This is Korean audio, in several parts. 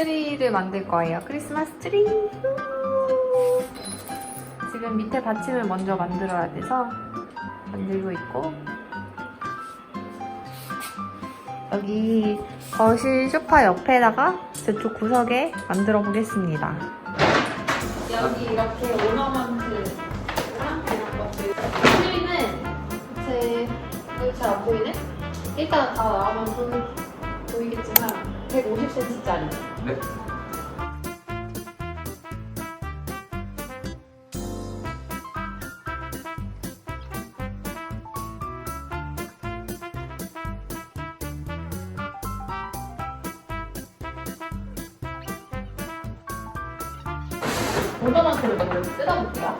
트리를 만들 거예요. 크리스마스 트리. 지금 밑에 받침을 먼저 만들어야 돼서 만들고 있고 여기 거실 소파 옆에다가 저쪽 구석에 만들어 보겠습니다. 여기 이렇게 오너먼트랑 이런 것들. 트리는 제 여기 잘안 보이네? 일단 다 나오면 보이, 보이겠지만 150cm짜리. 네. 오너먼트를 먼저 뜯어볼게요.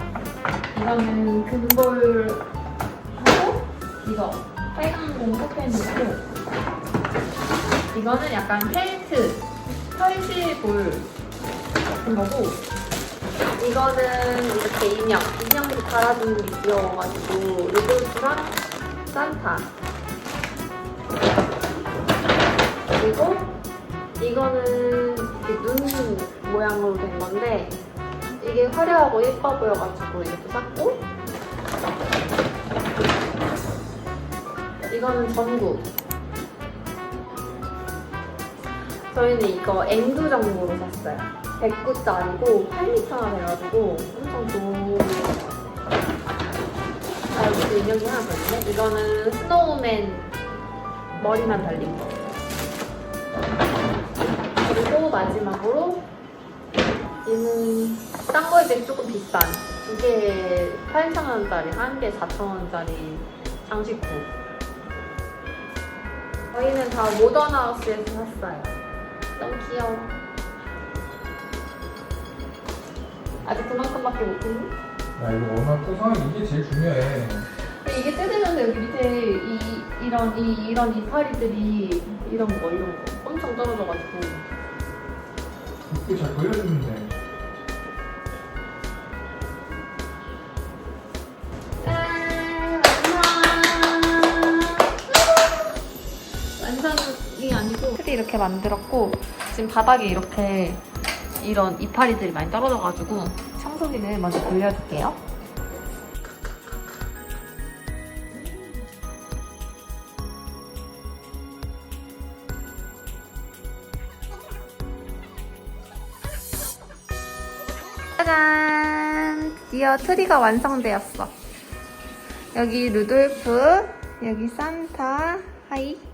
이거는 금볼 하고 이거 빨강공 섞여있는 고 이거는 약간 펠트 털실볼 같은 거고? 이거는 이렇게 인형. 인형도 달아주는 게 귀여워가지고 루돌프랑 산타. 그리고 이거는 이렇게 눈 모양으로 된 건데 이게 화려하고 예뻐 보여가지고 이것도 샀고 이거는 전구 저희는 이거 앵두 전구로 샀어요. 109짜리고 8m나 돼가지고 엄청 좋은 아 여기도 인형이 하나 더 있네. 이거는 스노우맨 머리만 달린 거. 그리고 마지막으로 얘는 딴 거에 비해 조금 비싼. 두 개에 8,000원짜리 한 개에 4,000원짜리 장식구 저희는 다 모던하우스에서 샀어요 너무 귀여워 아직 그만큼밖에 못 했니? 야 이거 얼마나 커서 이게 제일 중요해. 근데 이게 뜯으면서 여기 밑에 이, 이런 이, 이런 이파리들이 이런 거 이런 거 엄청 떨어져가지고 이렇게 잘 보여주는데. 틀이 이렇게 만들었고 지금 바닥에 이렇게 이런 이파리들이 많이 떨어져가지고 청소기를 먼저 돌려줄게요. 짜잔! 드디어 트리가 완성되었어. 여기 루돌프, 여기 산타, 하이,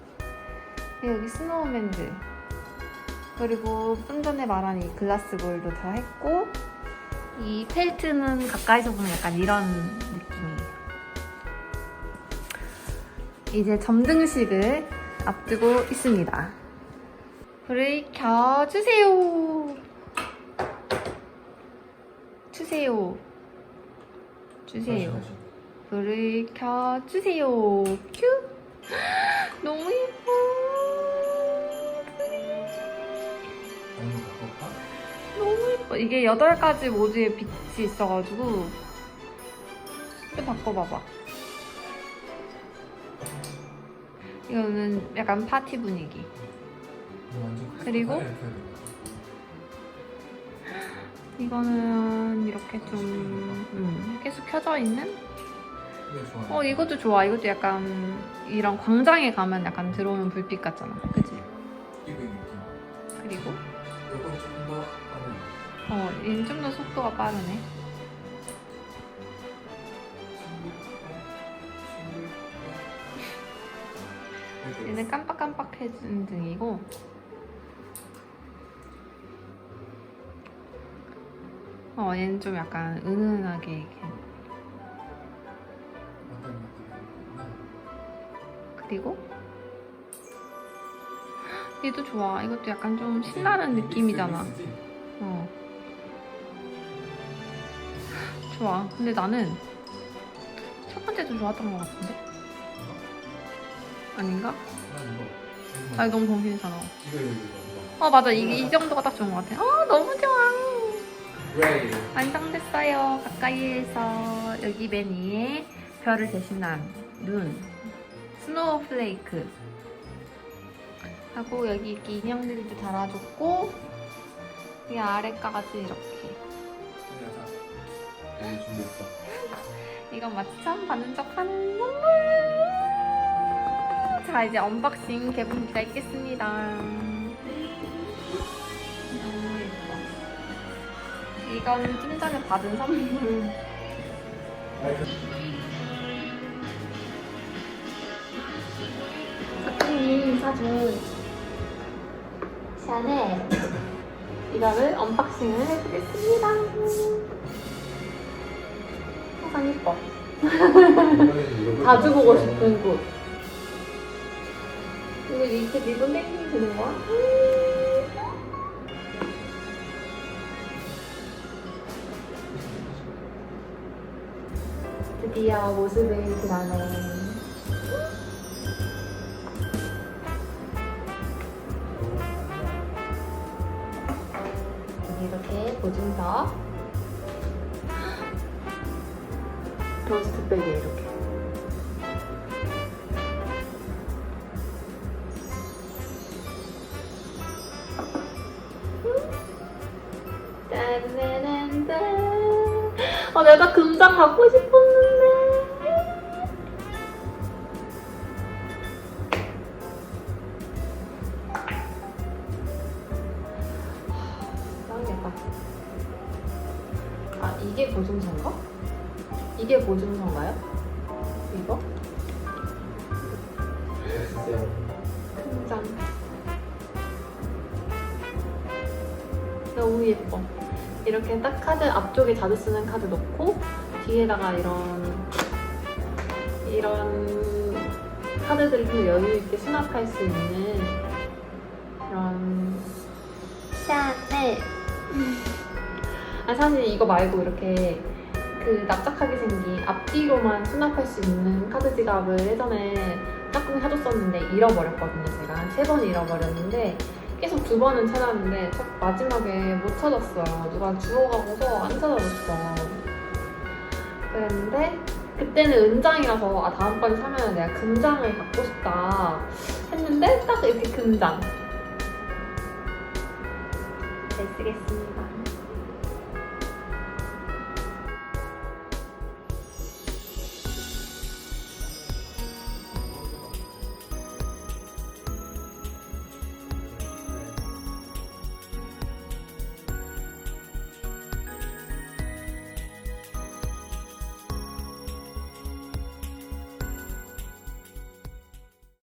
여기 스노우맨들, 그리고 좀 전에 말한 이 글라스볼도 다 했고, 이 펠트는 가까이서 보면 약간 이런 느낌이에요. 이제 점등식을 앞두고 있습니다. 불을 켜주세요. 주세요. 주세요. 불을 켜주세요. 큐! 너무 예뻐. 이게 8가지 모드의 빛이 있어가지고. 좀 바꿔봐봐. 이거는 약간 파티 분위기. 그리고? 이거는 이렇게 좀, 음, 계속 켜져 있는? 어, 이것도 좋아. 이것도 약간, 이런 광장에 가면 약간 들어오는 불빛 같잖아. 그치? 얘는 좀 더 속도가 빠르네. 얘는 깜빡깜빡해지는 등이고. 어 얘는 좀 약간 은은하게 이렇게. 그리고? 얘도 좋아. 이것도 약간 좀 신나는 느낌이잖아. 어 좋아 근데 나는 첫 번째도 좋았던 것 같은데 아닌가? 아니 너무 이거 이거 이거. 어 맞아 이, 이 정도가 딱 좋은 것 같아 어 너무 좋아 왜? 완성됐어요. 가까이에서 여기 맨 위에 별을 대신한 눈, 스노우 플레이크 하고 여기 이렇게 인형들도 달아줬고 이 아래까지 이렇게. 네 이건 마치 처음 받는 척 하는 선물. 자 이제 언박싱 개봉기가 있겠습니다. 너무 예뻐. 이건 좀 전에 받은 선물. 사장님 사준 샤넬 이거를 언박싱을 해보겠습니다. 항상 예뻐. 자주 보고 싶은 곳. 이거 이렇게 리본 땡기면 되는 거야? 드디어 모습을 드러내. 여기 이렇게 보증서. 로스트백에 이렇게. 딴딴딴. 아, 내가 금장 갖고 싶었는데. 짱이다. 아, 이게 보증서인가? 이게 보증서인가요? 이거? 금장. 너무 예뻐. 이렇게 딱 카드 앞쪽에 자주 쓰는 카드 넣고 뒤에다가 이런 이런 카드들을 좀 여유 있게 수납할 수 있는 이런 샤넬. 아 사실 이거 말고 이렇게 그 납작하게 생긴 앞뒤로만 수납할 수 있는 카드 지갑을 예전에 짝꿍이 사줬었는데 잃어버렸거든요. 제가 한세번 잃어버렸는데 계속 두 번은 찾았는데 첫 마지막에 못 찾았어요. 누가 주워가고서 안 찾아줬어. 그랬는데 그때는 은장이라서 아 다음번에 사면 내가 금장을 갖고 싶다 했는데 딱 이렇게 금장. 잘 쓰겠습니다.